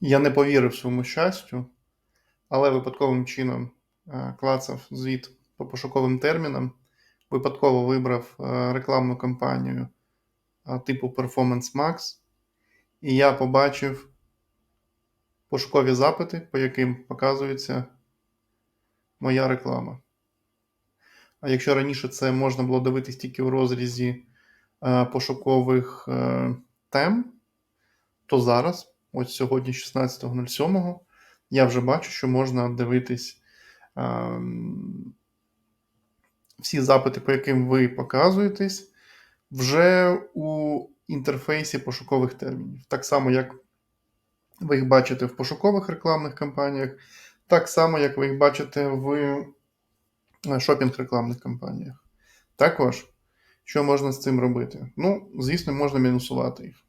Я не повірив своєму щастю, але випадковим чином е, клацав звіт по пошуковим термінам, випадково вибрав е, рекламну кампанію е, типу Performance Max, і я побачив пошукові запити, по яким показується моя реклама. А якщо раніше це можна було дивитись тільки у розрізі пошукових тем, то зараз, ось сьогодні, 16.07, я вже бачу, що можна дивитись е, всі запити, по яким ви показуєтесь, вже у інтерфейсі пошукових термінів. Так само, як ви їх бачите в пошукових рекламних кампаніях, так само, як ви їх бачите в шопінг-рекламних кампаніях. Також, що можна з цим робити? Ну, звісно, можна мінусувати їх.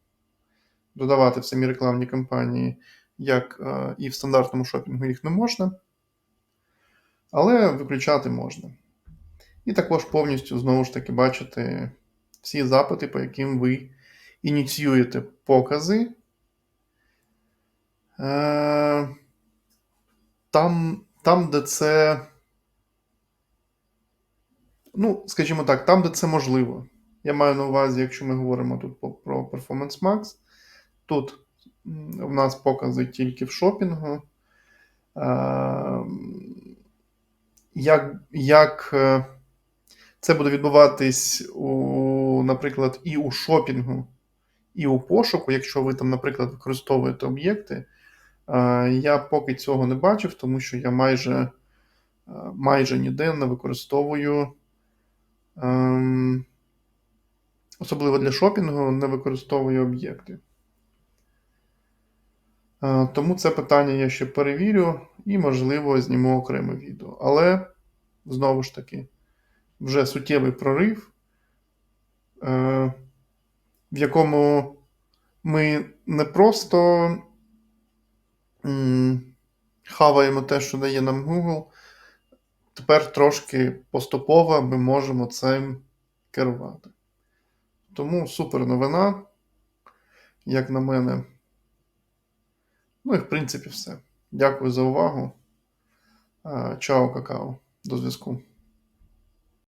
Додавати в самі рекламні кампанії, як е, і в стандартному шопінгу їх не можна, але виключати можна. І також повністю, знову ж таки, бачити всі запити, по яким ви ініціюєте покази. Е, Там, там, де це. Ну, скажімо так, там, де це можливо. Я маю на увазі, якщо ми говоримо тут про Performance Max, тут в нас покази тільки в шопінгу. Е, Як, як е, це буде відбуватись, у, наприклад, і у шопінгу, і у пошуку, якщо ви там, наприклад, використовуєте об'єкти, е, я поки цього не бачив, тому що я майже, майже ніде не використовую. Ем, особливо для шопінгу, не використовую об'єкти. Е, Тому це питання я ще перевірю і, можливо, зніму окреме відео. Але, знову ж таки, вже суттєвий прорив, е, в якому ми не просто хаваємо те, що дає нам Google, тепер трошки поступово ми можемо цим керувати. Тому супер новина, як на мене. Ну і в принципі все. Дякую за увагу. Е, Чао, какао. До зв'язку.